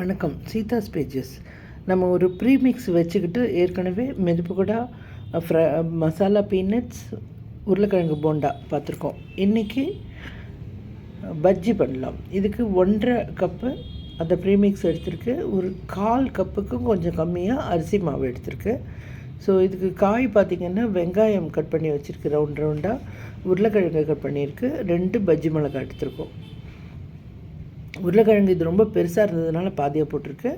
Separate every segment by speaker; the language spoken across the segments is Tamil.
Speaker 1: வணக்கம். சீதாஸ் பேஜஸ் நம்ம ஒரு ப்ரீமிக்ஸ் வச்சுக்கிட்டு ஏற்கனவே மெதுப்புகடா ஃப்ர மசாலா பீனட்ஸ் உருளைக்கிழங்கு போண்டா பார்த்துருக்கோம். இன்றைக்கி பஜ்ஜி பண்ணலாம். இதுக்கு ஒன்றரை கப்பு அந்த ப்ரீமிக்ஸ் எடுத்திருக்கு. ஒரு கால் கப்புக்கும் கொஞ்சம் கம்மியாக அரிசி மாவு எடுத்திருக்கு. ஸோ இதுக்கு காய் பார்த்திங்கன்னா வெங்காயம் கட் பண்ணி வச்சுருக்கு. ரவுண்ட் ரவுண்டாக உருளைக்கிழங்கு கட் பண்ணியிருக்கு. ரெண்டு பஜ்ஜி மிளகாய் எடுத்திருக்கோம். உருளைக்கிழங்கு இது ரொம்ப பெருசாக இருந்ததுனால பாதியாக போட்டிருக்கு.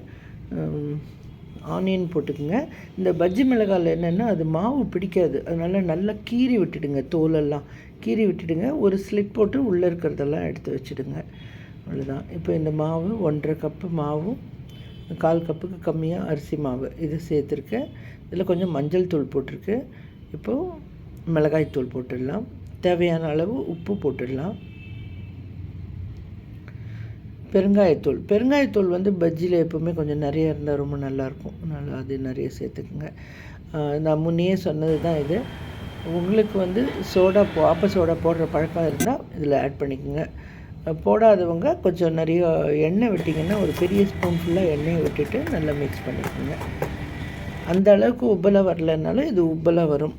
Speaker 1: ஆனியன் போட்டுக்குங்க. இந்த பஜ்ஜி மிளகாயில் என்னென்னா அது மாவு பிடிக்காது. அதனால் நல்லா கீறி விட்டுடுங்க தோலெல்லாம். கீறி விட்டுடுங்க. ஒரு ஸ்லிப் போட்டு உள்ளே இருக்கிறதெல்லாம் எடுத்து வச்சுடுங்க. அவ்வளோதான் இப்போ இந்த மாவு ஒன்றரை கப்பு மாவும் கால் கப்புக்கு கம்மியாக அரிசி மாவு இது சேர்த்துருக்கேன் இதில் கொஞ்சம் மஞ்சள் தூள் போட்டிருக்கு. இப்போது மிளகாய் தூள் போட்டுடலாம். தேவையான அளவு உப்பு போட்டுடலாம். பெருங்காயத்தூள். பெருங்காயத்தூள் வந்து பஜ்ஜியில் எப்போவுமே கொஞ்சம் நிறைய இருந்தால் ரொம்ப நல்லாயிருக்கும் நல்லா அது நிறைய சேர்த்துக்குங்க. நான் முன்னையே சொன்னது தான் இது. உங்களுக்கு வந்து சோடா போ ஆப்ப சோடா போடுற பழக்கம் இருந்தால் இதில் ஆட் பண்ணிக்கோங்க. போடாதவங்க கொஞ்சம் நிறைய எண்ணெய் விட்டிங்கன்னா ஒரு பெரிய ஸ்பூன் ஃபுல்லாக எண்ணெயை விட்டுட்டு நல்லா மிக்ஸ் பண்ணிக்கோங்க. அந்த அளவுக்கு உப்பலை வரலனாலும் இது உப்பலை வரும்.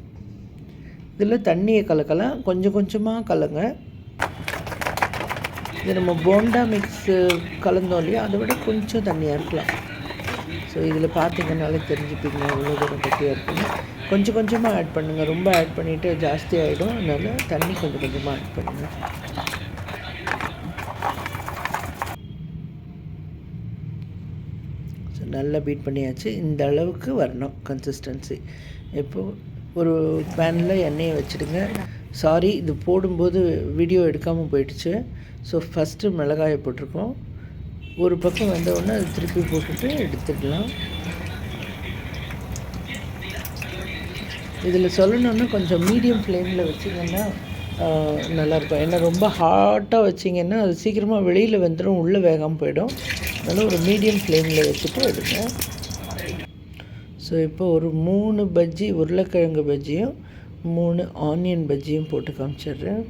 Speaker 1: இதில் தண்ணியை கலக்கலாம். கொஞ்சம் கொஞ்சமாக கலங்க. இது நம்ம போண்டா மிக்ஸு கலந்தோம் இல்லையா? அதை விட கொஞ்சம் தண்ணியாக இருக்கலாம். ஸோ இதில் பார்த்தீங்கனாலே தெரிஞ்சுப்பீங்க எவ்வளோ தூரம் கட்டியாக இருக்குன்னு. கொஞ்சம் கொஞ்சமாக ஆட் பண்ணுங்கள் ரொம்ப ஆட் பண்ணிவிட்டு ஜாஸ்தி ஆகிடும் அதனால் தண்ணி கொஞ்சம் கொஞ்சமாக ஆட் பண்ணுங்கள் ஸோ நல்லா பீட் பண்ணியாச்சு. இந்த அளவுக்கு வரணும் கன்சிஸ்டன்சி இப்போது ஒரு பேனில் எண்ணெயை வச்சுடுங்க. சாரி இது போடும்போது வீடியோ எடுக்காமல் போயிடுச்சு. ஸோ ஃபஸ்ட்டு மிளகாயை போட்டிருக்கோம். ஒரு பக்கம் வந்தவுடனே அது திருப்பி போட்டுட்டு எடுத்துக்கலாம். இதில் சொல்லணுன்னா கொஞ்சம் மீடியம் ஃப்ளேமில் வச்சிங்கன்னா நல்லாயிருக்கும். ஏன்னா ரொம்ப ஹாட்டாக வச்சிங்கன்னா அது சீக்கிரமாக வெளியில் வந்துடும் உள்ளே வேகாமல் போயிடும். அதனால் ஒரு மீடியம் ஃப்ளேமில் வச்சுட்டு எடுங்க. ஸோ இப்போ ஒரு மூணு பஜ்ஜி உருளைக்கிழங்கு பஜ்ஜியும் மூணு ஆனியன் பஜ்ஜியும் போட்டு காமிச்சிடுறேன்.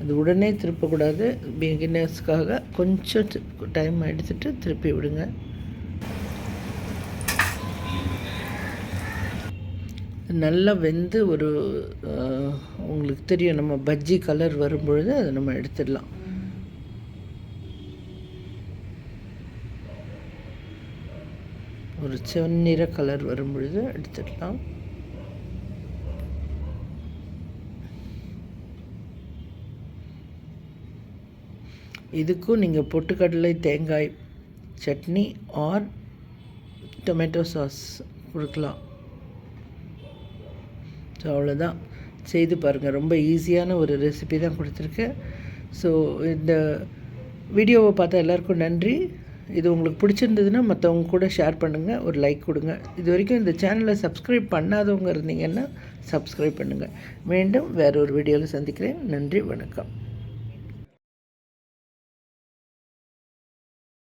Speaker 1: அது உடனே திருப்பக்கூடாது. பிகினர்ஸ்க்காக கொஞ்சம் டைம் எடுத்துகிட்டு திருப்பி விடுங்க. நல்லா வெந்து ஒரு உங்களுக்கு தெரியும் நம்ம பஜ்ஜி கலர் வரும்பொழுது அதை நம்ம எடுத்துடலாம். ஒரு செந்நிற கலர் வரும்பொழுது எடுத்துடலாம். இதுக்கும் நீங்கள் பொட்டுக்கடலை தேங்காய் சட்னி ஆர் டொமேட்டோ சாஸ் கொடுக்கலாம். ஸோ அவ்வளோதான் செய்து பாருங்கள் ரொம்ப ஈஸியான ஒரு ரெசிபி தான் கொடுத்துருக்கேன் ஸோ இந்த வீடியோவை பார்த்தா எல்லாருக்கும் நன்றி. இது உங்களுக்கு பிடிச்சிருந்ததுன்னா மற்றவங்க கூட ஷேர் பண்ணுங்கள் ஒரு லைக் கொடுங்க. இது வரைக்கும் இந்த சேனலை சப்ஸ்கிரைப் பண்ணாதவங்க இருந்தீங்கன்னா சப்ஸ்கிரைப் பண்ணுங்கள் மீண்டும் வேறு ஒரு வீடியோவில் சந்திக்கிறேன். நன்றி வணக்கம்.